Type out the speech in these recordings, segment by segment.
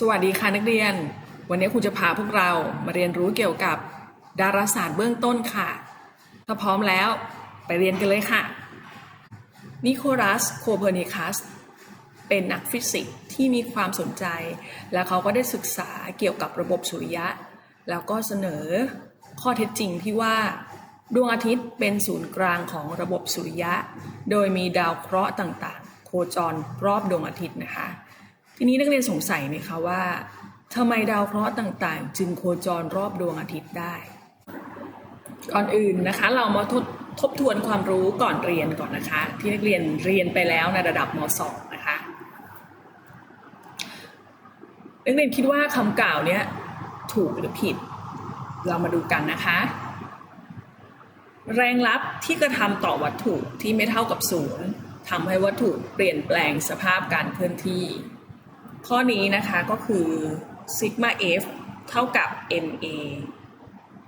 สวัสดีค่ะนักเรียน วันนี้ครูจะพาพวกเรามาเรียนรู้เกี่ยวกับดาราศาสตร์เบื้องต้นค่ะ ถ้าพร้อมแล้วไปเรียนกันเลยค่ะ นิโคลัส โคเปอร์นิคัส เป็นนักฟิสิกส์ที่มีความสนใจ และเขาก็ได้ศึกษาเกี่ยวกับระบบสุริยะ แล้วก็เสนอข้อเท็จจริงที่ว่าดวงอาทิตย์เป็นศูนย์กลางของระบบสุริยะ โดยมีดาวเคราะห์ต่างๆ โคจรรอบดวงอาทิตย์นะคะ ทีนี้นักเรียนสงสัยไหมคะว่าทำไมดาวเคราะห์ต่างๆ จึงโคจรรอบดวงอาทิตย์ได้ ก่อนอื่นนะคะ เรามาทบทบทวนความรู้ก่อนเรียนก่อนนะคะ ที่นักเรียนเรียนไปแล้วในระดับม .2 นะคะนักเรียนคิดว่าคำกล่าวเนี้ยถูกหรือผิด เรามาดูกันนะคะ แรงลับที่กระทำต่อวัตถุที่ไม่เท่ากับศูนย์ทำให้วัตถุเปลี่ยนแปลงสภาพการเคลื่อนที่ ข้อนี้นะคะก็คือซิกมา f เท่ากับ ma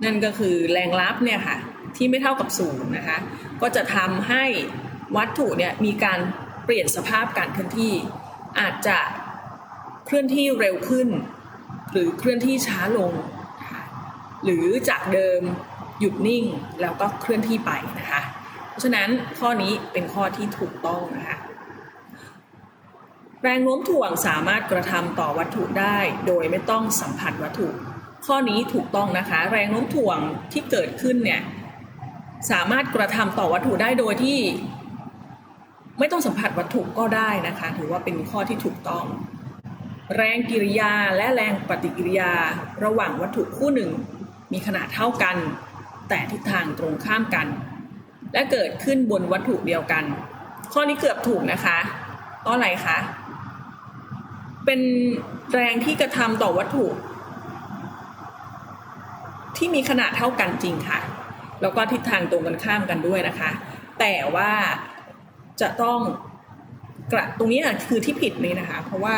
นั่นก็คือแรงลับเนี่ยค่ะที่ไม่เท่ากับศูนย์นะคะ ก็จะทำให้วัตถุเนี่ยมีการเปลี่ยนสภาพการเคลื่อนที่ อาจจะเคลื่อนที่เร็วขึ้น หรือเคลื่อนที่ช้าลง หรือจากเดิมหยุดนิ่งแล้วก็เคลื่อนที่ไปนะคะ เพราะฉะนั้นข้อนี้เป็นข้อที่ถูกต้องนะคะ แรงโน้มถ่วงสามารถกระทำต่อวัตถุได้ โดยไม่ต้องสัมผัสวัตถุ ข้อนี้ถูกต้องนะคะ แรงโน้มถ่วงที่เกิดขึ้นเนี่ยสามารถกระทำต่อวัตถุได้โดยที่ ไม่ต้องสัมผัสวัตถุก็ได้นะคะ ถือว่าเป็นข้อที่ถูกต้อง แรงกิริยาและแรงปฏิกิริยาระหว่างวัตถุคู่หนึ่ง มีขนาดเท่ากัน แต่ทิศทางตรงข้ามกัน และเกิดขึ้นบนวัตถุเดียวกัน ข้อนี้เกือบถูกนะคะเพราะอะไรคะ เป็นแรงที่กระทำต่อวัตถุ ที่มีขนาดเท่ากันจริงค่ะ แล้วก็ทิศทางตรงกันข้ามกันด้วยนะคะ แต่ว่าจะต้องกระตรงนี้คือที่ผิดเลยนะคะ เพราะว่า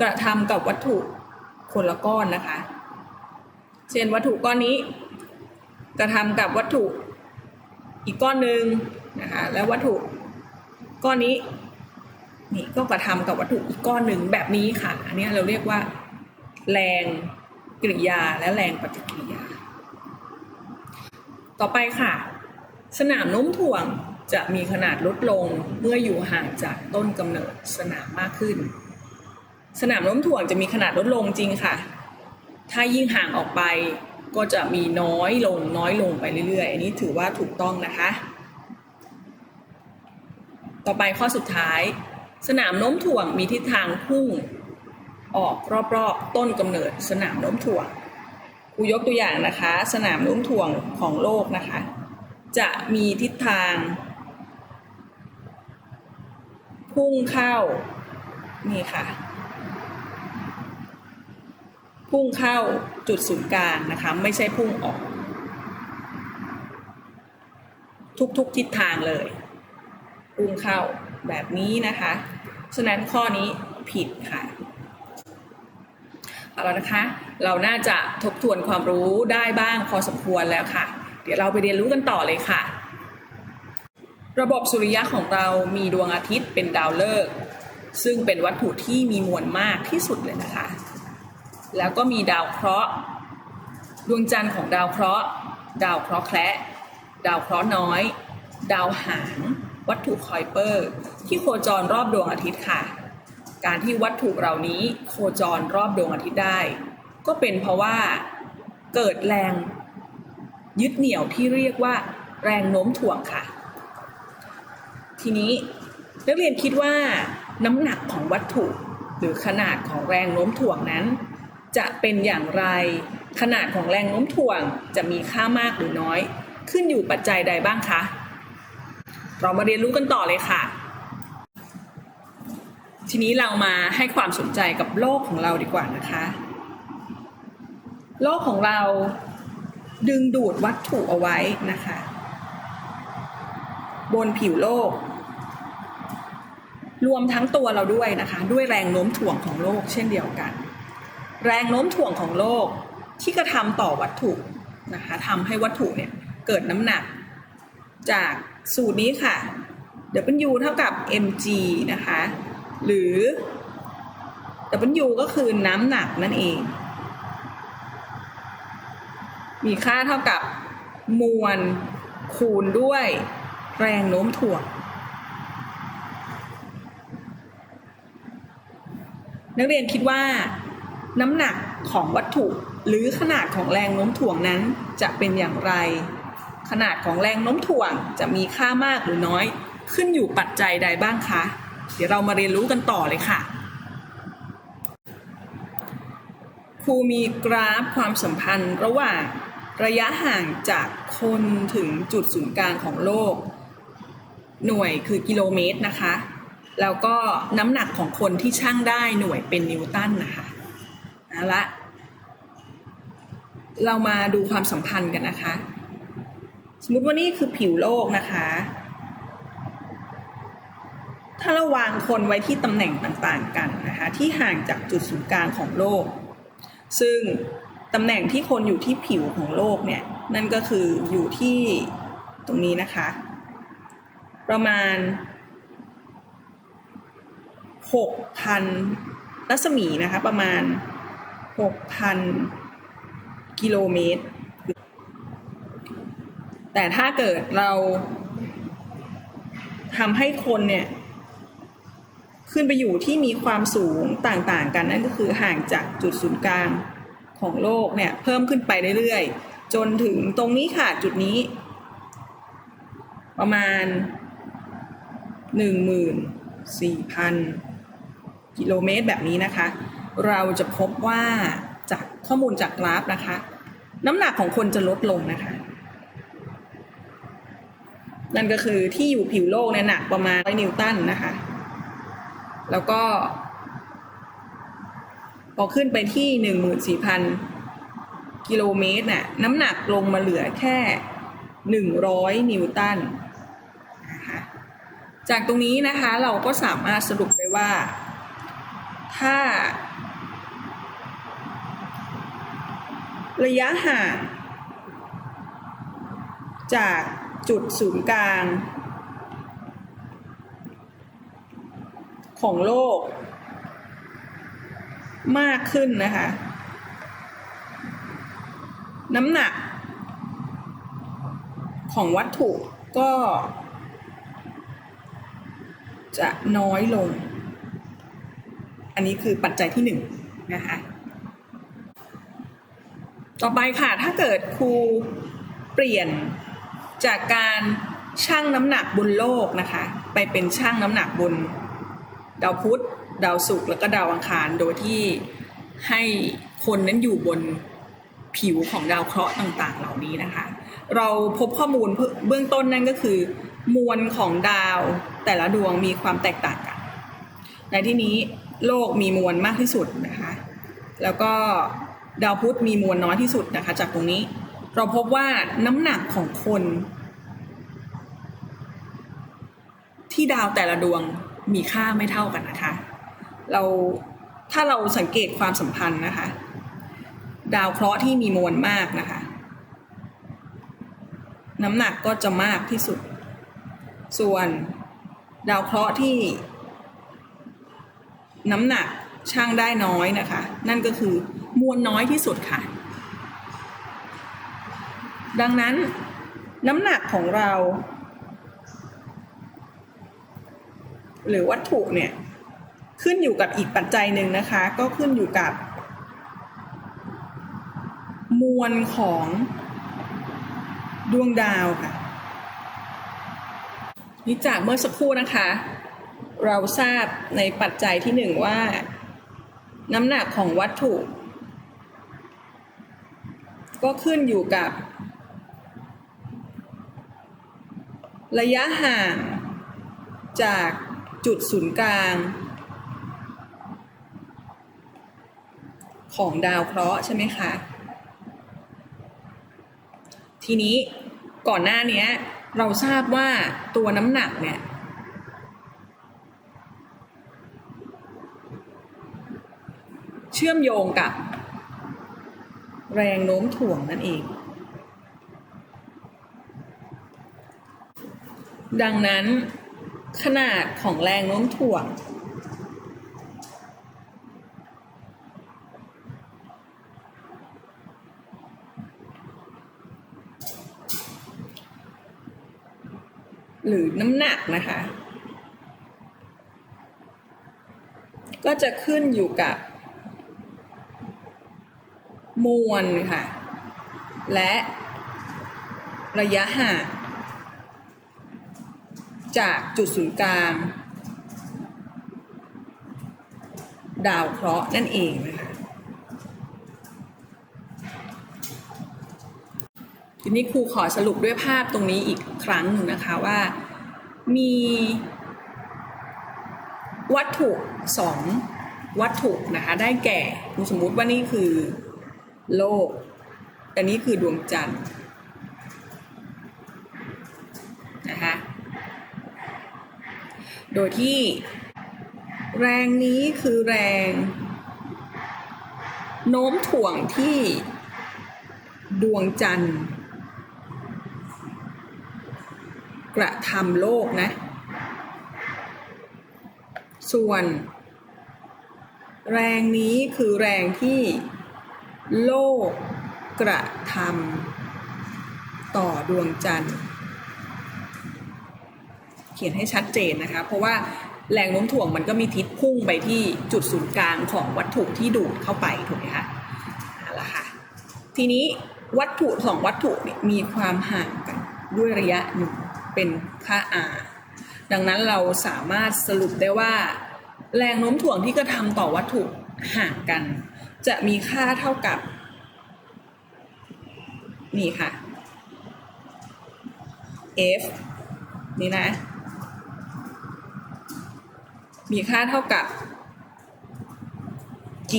กระทำกับวัตถุคนละก้อนนะคะ เช่นวัตถุก้อนนี้กระทำกับวัตถุอีกก้อนหนึ่งนะคะ แล้ววัตถุก้อนนี้ นี่ก็กระทำกับวัตถุอีกก้อนหนึ่งแบบนี้ค่ะอันนี้เราเรียกว่า แรงกริยาและแรงปฏิกิริยา ต่อไปค่ะ สนามโน้มถ่วงจะมีขนาดลดลงเมื่ออยู่ห่างจากต้นกำเนิดสนามมากขึ้น สนามโน้มถ่วงจะมีขนาดลดลงจริงค่ะ ถ้ายิ่งห่างออกไปก็จะมีน้อยลงน้อยลงไปเรื่อยๆ อันนี้ถือว่าถูกต้องนะคะ ต่อไปข้อสุดท้าย สนามโน้มถ่วงมีทิศทางพุ่งออกรอบๆ ต้นกำเนิดสนามโน้มถ่วงครูยกตัวอย่างนะคะ สนามโน้มถ่วงของโลกนะคะ จะมีทิศทาง พุ่งเข้านี่ค่ะ พุ่งเข้าจุดศูนย์กลางนะคะ ไม่ใช่พุ่งออก ทุกๆทิศทางเลย พุ่งเข้า แบบนี้นะคะ ฉะนั้นข้อนี้ผิดค่ะเอาละนะคะ เราน่าจะทบทวนความรู้ได้บ้างพอสมควรแล้วค่ะ เดี๋ยวเราไปเรียนรู้กันต่อเลยค่ะ ระบบสุริยะของเรามีดวงอาทิตย์เป็นดาวฤกษ์ซึ่งเป็นวัตถุที่มีมวลมากที่สุดเลยนะคะ แล้วก็มีดาวเคราะห์ ดวงจันทร์ของดาวเคราะห์ ดาวเคราะห์แคระดาวเคราะห์น้อย ดาวหาง วัตถุคอยเปอร์ ที่โคจรรอบดวงอาทิตย์ค่ะ การที่วัตถุเหล่านี้โคจรรอบดวงอาทิตย์ได้ ก็เป็นเพราะว่าเกิดแรงยึดเหนี่ยวที่เรียกว่าแรงโน้มถ่วงค่ะ ทีนี้นักเรียนคิดว่าน้ำหนักของวัตถุหรือขนาดของแรงโน้มถ่วงนั้น จะเป็นอย่างไรขนาดของแรงโน้มถ่วงจะมีค่ามากหรือน้อย ขึ้นอยู่ปัจจัยใดบ้างคะ เรามาเรียนรู้กันต่อเลยค่ะ ทีนี้เรามาให้ความสนใจกับโลกของเราดีกว่านะคะ โลกของเราดึงดูดวัตถุเอาไว้นะคะ บนผิวโลก รวมทั้งตัวเราด้วยนะคะ ด้วยแรงโน้มถ่วงของโลกเช่นเดียวกัน แรงโน้มถ่วงของโลกที่กระทำต่อวัตถุนะคะทำให้วัตถุเนี่ยเกิดน้ำหนักจาก สูตรนี้ค่ะ W เท่ากับ mg นะคะ หรือ W ก็คือน้ำหนักนั่นเอง มีค่าเท่ากับมวลคูณด้วยแรงโน้มถ่วง นักเรียนคิดว่า น้ำหนักของวัตถุหรือขนาดของแรงโน้มถ่วงนั้นจะเป็นอย่างไร ขนาดของแรงโน้มถ่วงจะมีค่ามากหรือน้อย ขึ้นอยู่ปัจจัยใดบ้างคะ เดี๋ยวเรามาเรียนรู้กันต่อเลยค่ะ ครูมีกราฟความสัมพันธ์ระหว่างระยะห่างจากคนถึงจุดศูนย์กลางของโลก หน่วยคือกิโลเมตรนะคะ แล้วก็น้ำหนักของคนที่ช่างได้หน่วยเป็นนิวตันนะคะเอาละเรามาดูความสัมพันธ์กันนะคะ สมมติว่านี่คือผิวโลกนะคะ ถ้าเราวางคนไว้ที่ตำแหน่งต่างๆกันนะคะ ที่ห่างจากจุดศูนย์กลางของโลก ซึ่งตำแหน่งที่คนอยู่ที่ผิวของโลกเนี่ย นั่นก็คืออยู่ที่ตรงนี้นะคะ ประมาณ 6,000 รัศมีนะคะ ประมาณ 6,000 กิโลเมตร แต่ถ้าเกิดเราทำให้คนเนี่ยขึ้นไปอยู่ที่มีความสูงต่างๆ กันนั่นก็คือห่างจากจุดศูนย์กลางของโลกเนี่ยเพิ่มขึ้นไปเรื่อยๆ จนถึงตรงนี้ค่ะจุดนี้ ประมาณ 14,000 กิโลเมตรแบบนี้นะคะ เราจะพบว่าจากข้อมูลจากกราฟนะคะ น้ำหนักของคนจะลดลงนะคะ นั่นก็คือที่อยู่ผิวโลกเนี่ยหนักประมาณร้อยนิวตันนะคะ แล้วก็พอขึ้นไปที่หนึ่งหมื่นสี่พันกิโลเมตรน่ะน้ำหนักลงมาเหลือแค่หนึ่งร้อยนิวตันนะคะจากตรงนี้นะคะเราก็สามารถสรุปได้ว่า ถ้า ระยะห่างจาก จุดศูนย์กลาง ของโลก มากขึ้นนะคะ น้ำหนัก ของวัตถุก็ จะน้อยลง อันนี้คือปัจจัยที่หนึ่งนะคะต่อไปค่ะ ถ้าเกิดครูเปลี่ยน จากการชั่งน้ำหนักบนโลกนะคะ ไปเป็นชั่งน้ำหนักบนดาวพุธดาวศุกร์แล้วก็ดาวอังคารโดยที่ให้คนนั้นอยู่บนผิวของดาวเคราะห์ต่างๆ เหล่านี้นะคะ เราพบข้อมูลเบื้องต้นนั่นก็คือ มวลของดาวแต่ละดวงมีความแตกต่างกัน ในที่นี้โลกมีมวลมากที่สุดนะคะ แล้วก็ดาวพุธมีมวลน้อยที่สุดนะคะ จากตรงนี้ เราพบว่าน้ำหนักของคน ที่ดาวแต่ละดวงมีค่าไม่เท่ากันนะคะ เราถ้าเราสังเกตความสัมพันธ์นะคะ ดาวเคราะห์ที่มีมวลมากนะคะ น้ำหนักก็จะมากที่สุด ส่วนดาวเคราะห์ที่ น้ำหนักช่างได้น้อยนะคะ นั่นก็คือมวลน้อยที่สุดค่ะ ดังนั้นน้ำหนักของเรา หรือวัตถุเนี่ยขึ้นอยู่กับอีกปัจจัยหนึ่งนะคะ ก็ขึ้นอยู่กับ มวลของดวงดาวค่ะนี่จากเมื่อสักครู่นะคะ เราทราบในปัจจัยที่หนึ่งว่า น้ำหนักของวัตถุ ก็ขึ้นอยู่กับ ระยะห่างจาก จุดศูนย์กลาง ของดาวเคราะห์ใช่ไหมคะ ทีนี้ก่อนหน้านี้เราทราบว่าตัวน้ำหนักเนี่ยเชื่อมโยงกับ แรงโน้มถ่วงนั่นเอง ดังนั้น ขนาดของแรงโน้มถ่วง หรือน้ำหนักนะคะ ก็จะขึ้นอยู่กับ มวลค่ะ และระยะห่าง จากจุดศูนย์กลาง ดาวเคราะห์นั่นเองนะคะทีนี้ครูขอสรุปด้วยภาพตรงนี้อีกครั้งหนึ่งนะคะว่ามีวัตถุสองวัตถุนะคะได้แก่สมมุติว่านี่คือโลกอันนี้คือดวงจันทร์นะคะ โดยที่แรงนี้คือแรง โน้มถ่วงที่ดวงจันทร์ กระทำโลกนะ ส่วน แรงนี้คือแรงที่โลกกระทำต่อดวงจันทร์ ขียนให้ชัดเจนนะคะ เพราะว่าแรงโน้มถ่วงมันก็มีทิศพุ่งไปที่จุดศูนย์กลางของวัตถุที่ดูดเข้าไปถูกไหมคะเอาละค่ะ ทีนี้วัตถุสองวัตถุมีความห่างกันด้วยระยะหนึ่งเป็นค่า r ดังนั้นเราสามารถสรุปได้ว่า แรงโน้มถ่วงที่กระทำต่อวัตถุห่างกัน จะมีค่าเท่ากับ นี่ค่ะ F นี่นะ มีค่าเท่ากับ G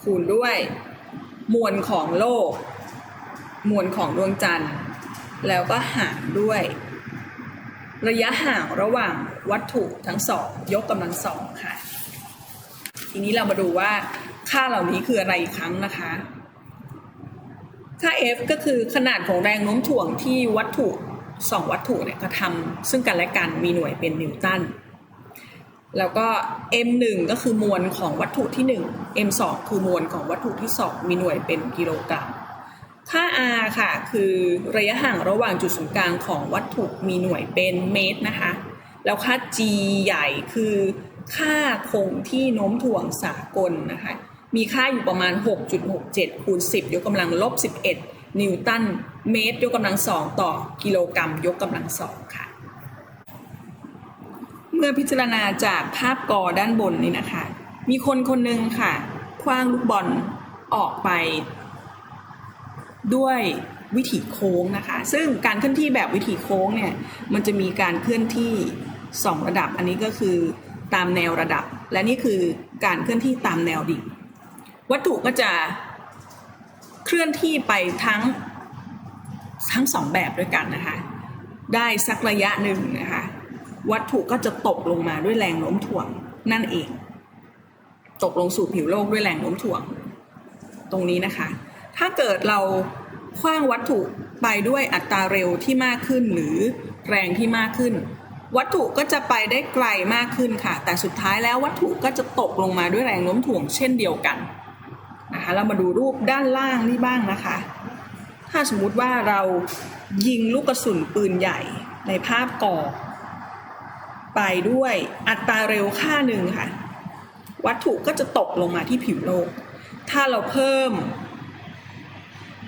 คูณด้วย มวลของโลก มวลของดวงจันทร์ แล้วก็หารด้วย ระยะห่างระหว่างวัตถุทั้งสอง ยกกำลังสองค่ะ ทีนี้เรามาดูว่าค่าเหล่านี้คืออะไรอีกครั้งนะคะ ค่า F ก็คือขนาดของแรงโน้มถ่วงที่วัตถุ สองวัตถุเนี่ยกระทำซึ่งกันและกันมีหน่วยเป็นนิวตันแล้วก็ M1 ก็คือมวลของวัตถุที่ 1 M2 คือมวลของวัตถุที่ 2 มีหน่วยเป็นกิโลกรัม ค่า R ค่ะ คือระยะห่างระหว่างจุดศูนย์กลางของวัตถุมีหน่วยเป็นเมตรนะคะ แล้วค่า G ใหญ่คือค่าคงที่โน้มถ่วงสากลนะคะ มีค่าอยู่ประมาณ 6.67คูณ10 ยกกำลังลบ 11 นิวตันเมตรยกกำลัง2ต่อกิโลกรัมยกกำลัง2ค่ะ เมื่อพิจารณาจากภาพกอด้านบนนี่นะคะ มีคนคนหนึ่งค่ะคว้างลูกบอลออกไป ด้วยวิถีโค้งนะคะ ซึ่งการเคลื่อนที่แบบวิถีโค้งเนี่ยมันจะมีการเคลื่อนที่ 2 ระดับ อันนี้ก็คือตามแนวระดับ และนี่คือการเคลื่อนที่ตามแนวดิ่งวัตถุก็จะ เคลื่อนที่ไปทั้งทั้งสองแบบด้วยกันนะคะ ได้สักระยะหนึ่งนะคะ วัตถุก็จะตกลงมาด้วยแรงโน้มถ่วงนั่นเอง ตกลงสู่ผิวโลกด้วยแรงโน้มถ่วง ตรงนี้นะคะ ถ้าเกิดเราคว้างวัตถุไปด้วยอัตราเร็วที่มากขึ้นหรือแรงที่มากขึ้น วัตถุก็จะไปได้ไกลมากขึ้นค่ะ แต่สุดท้ายแล้ววัตถุก็จะตกลงมาด้วยแรงโน้มถ่วงเช่นเดียวกัน นะคะ เรามาดูรูปด้านล่างนี่บ้างนะคะ ถ้าสมมุติว่าเรายิงลูกกระสุนปืนใหญ่ในภาพก่อ ไปด้วยอัตราเร็วค่าหนึ่งค่ะ วัตถุก็จะตกลงมาที่ผิวโลก ถ้าเราเพิ่ม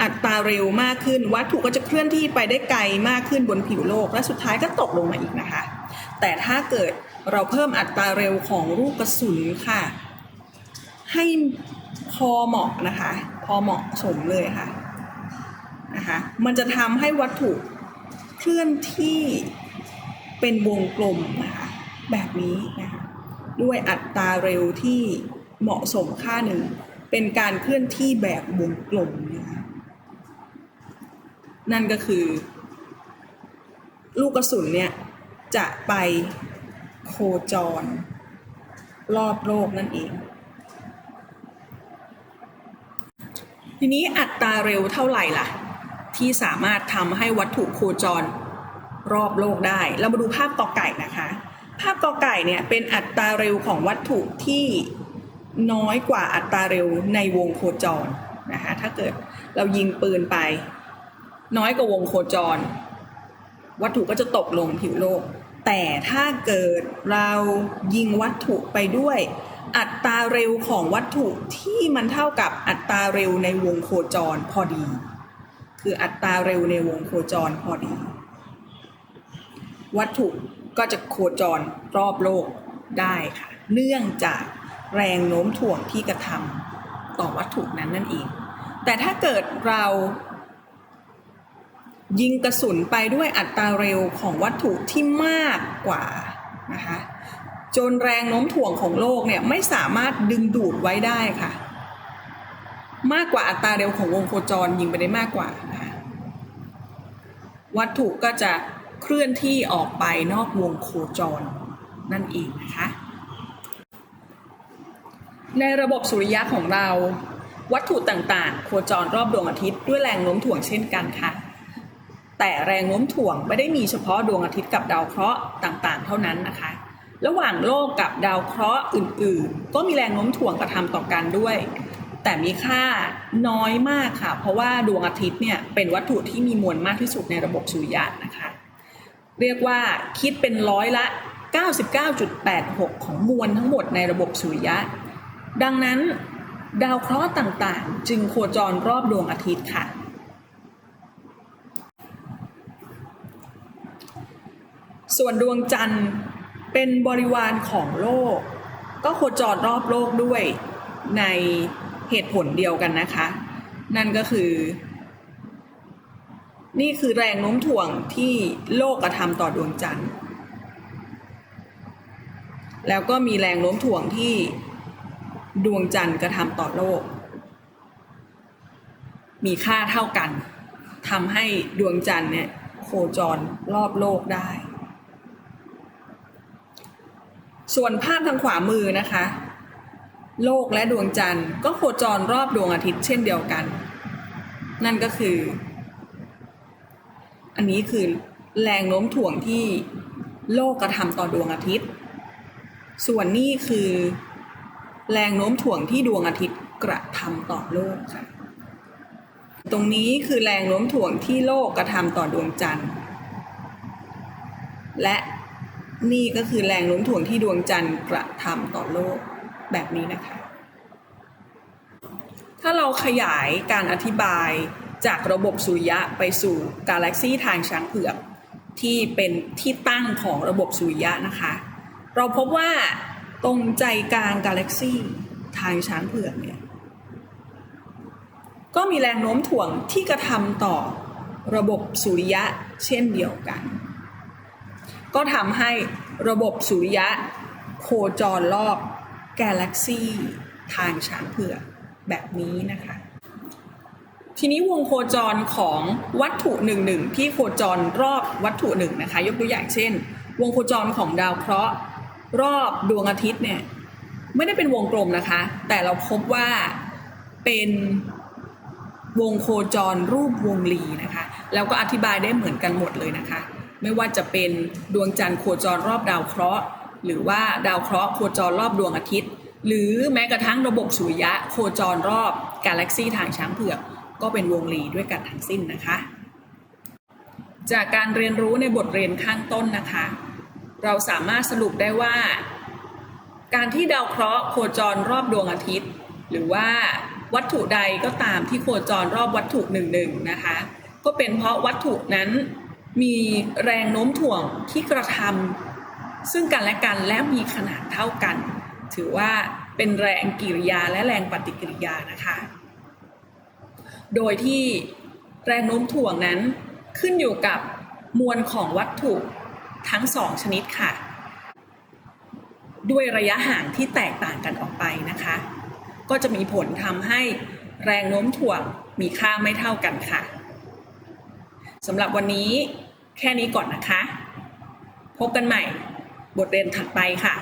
อัตราเร็วมากขึ้น วัตถุก็จะเคลื่อนที่ไปได้ไกลมากขึ้นบนผิวโลก และสุดท้ายก็ตกลงมาอีกนะคะ แต่ถ้าเกิดเราเพิ่มอัตราเร็วของลูกกระสุนค่ะ ให้ พอเหมาะนะคะ พอเหมาะสมเลยค่ะนะคะมันจะทำให้วัตถุเคลื่อนที่เป็นวงกลมนะคะแบบนี้นะคะด้วยอัตราเร็วที่เหมาะสมค่าหนึ่ง เป็นการเคลื่อนที่แบบวงกลมนะคะนั่นก็คือ ลูกกระสุนเนี่ยจะไปโคจรรอบโลกนั่นเอง ทีนี้อัตราเร็วเท่าไหร่ล่ะ ที่สามารถทำให้วัตถุโคจรรอบโลกได้ เรามาดูภาพกอไก่นะคะ ภาพกอไก่เนี่ยเป็นอัตราเร็วของวัตถุที่น้อยกว่าอัตราเร็วในวงโคจรนะคะ ถ้าเกิดเรายิงปืนไป น้อยกว่าวงโคจร วัตถุก็จะตกลงผิวโลก แต่ถ้าเกิดเรายิงวัตถุไปด้วย อัตราเร็วของวัตถุที่มันเท่ากับอัตราเร็วในวงโคจรพอดี คืออัตราเร็วในวงโคจรพอดี วัตถุก็จะโคจรรอบโลกได้ค่ะ เนื่องจากแรงโน้มถ่วงที่กระทำต่อวัตถุนั้นนั่นเอง แต่ถ้าเกิดเรายิงกระสุนไปด้วยอัตราเร็วของวัตถุที่มากกว่านะคะ จนแรงโน้มถ่วงของโลกเนี่ยไม่สามารถดึงดูดไว้ได้ค่ะ มากกว่าอัตราเร็วของวงโคจรยิงไปได้มากกว่านะคะวัตถุก็จะเคลื่อนที่ออกไปนอกวงโคจรนั่นเองนะคะในระบบสุริยะของเรา วัตถุต่างๆ โคจรรอบดวงอาทิตย์ด้วยแรงโน้มถ่วงเช่นกันค่ะ แต่แรงโน้มถ่วงไม่ได้มีเฉพาะดวงอาทิตย์กับดาวเคราะห์ต่างๆ เท่านั้นนะคะ ระหว่างโลกกับดาวเคราะห์อื่น ๆ ก็มีแรงโน้มถ่วงกระทำต่อกันด้วย แต่มีค่าน้อยมากค่ะ เพราะว่าดวงอาทิตย์เนี่ยเป็นวัตถุที่มีมวลมากที่สุดในระบบสุริยะนะคะ เรียกว่าคิดเป็นร้อยละ 99.86 ของมวลทั้งหมดในระบบสุริยะ ดังนั้นดาวเคราะห์ต่างๆ จึงโคจรรอบดวงอาทิตย์ค่ะส่วนดวงจันทร์ เป็นบริวารของโลก ก็โคจรรอบโลกด้วยในเหตุผลเดียวกันนะคะ นั่นก็คือ นี่คือแรงโน้มถ่วงที่โลกกระทำต่อดวงจันทร์ แล้วก็มีแรงโน้มถ่วงที่ดวงจันทร์กระทำต่อโลก มีค่าเท่ากันทำให้ดวงจันทร์เนี่ยโคจรรอบโลกได้ ส่วนภาพทางขวามือนะคะ โลกและดวงจันทร์ก็โคจรรอบดวงอาทิตย์เช่นเดียวกัน นั่นก็คือ อันนี้คือแรงโน้มถ่วงที่โลกกระทำต่อดวงอาทิตย์ ส่วนนี้คือแรงโน้มถ่วงที่ดวงอาทิตย์กระทำต่อโลกค่ะ ตรงนี้คือแรงโน้มถ่วงที่โลกกระทำต่อดวงจันทร์ และ นี่ก็คือแรงโน้มถ่วงที่ดวงจันทร์กระทำต่อโลกแบบนี้นะคะ ถ้าเราขยายการอธิบายจากระบบสุริยะไปสู่กาแล็กซีทางช้างเผือกที่เป็นที่ตั้งของระบบสุริยะนะคะ เราพบว่าตรงใจกลางกาแล็กซีทางช้างเผือกเนี่ยก็มีแรงโน้มถ่วงที่กระทำต่อระบบสุริยะเช่นเดียวกัน ก็ทำให้ระบบสุริยะ โคจรรอบกาแล็กซีทางช้างเผือกแบบนี้นะคะ ทีนี้วงโคจรของวัตถุหนึ่งหนึ่งที่โคจรรอบวัตถุหนึ่งนะคะ ยกตัวอย่างเช่น วงโคจรของดาวเคราะห์รอบดวงอาทิตย์เนี่ยไม่ได้เป็นวงกลมนะคะ แต่เราพบว่าเป็นวงโคจรรูปวงรีนะคะ แล้วก็อธิบายได้เหมือนกันหมดเลยนะคะ ไม่ว่าจะเป็นดวงจันทร์โคจรรอบดาวเคราะห์ หรือว่าดาวเคราะห์โคจรรอบดวงอาทิตย์ หรือแม้กระทั่งระบบสุริยะโคจรรอบกาแล็กซีทางช้างเผือก ก็เป็นวงรีด้วยกันทั้งสิ้นนะคะ จากการเรียนรู้ในบทเรียนข้างต้นนะคะ เราสามารถสรุปได้ว่า การที่ดาวเคราะห์โคจรรอบดวงอาทิตย์ หรือว่าวัตถุใดก็ตามที่โคจรรอบวัตถุหนึ่งหนึ่งนะคะ ก็เป็นเพราะวัตถุนั้น มีแรงโน้มถ่วงที่กระทำซึ่งกันและกันและมีขนาดเท่ากัน ถือว่าเป็นแรงกิริยาและแรงปฏิกิริยานะคะ โดยที่แรงโน้มถ่วงนั้นขึ้นอยู่กับมวลของวัตถุทั้งสองชนิดค่ะ ด้วยระยะห่างที่แตกต่างกันออกไปนะคะ ก็จะมีผลทำให้แรงโน้มถ่วงมีค่าไม่เท่ากันค่ะสำหรับวันนี้ แค่นี้ก่อนนะคะ พบกันใหม่บทเรียนถัดไปค่ะ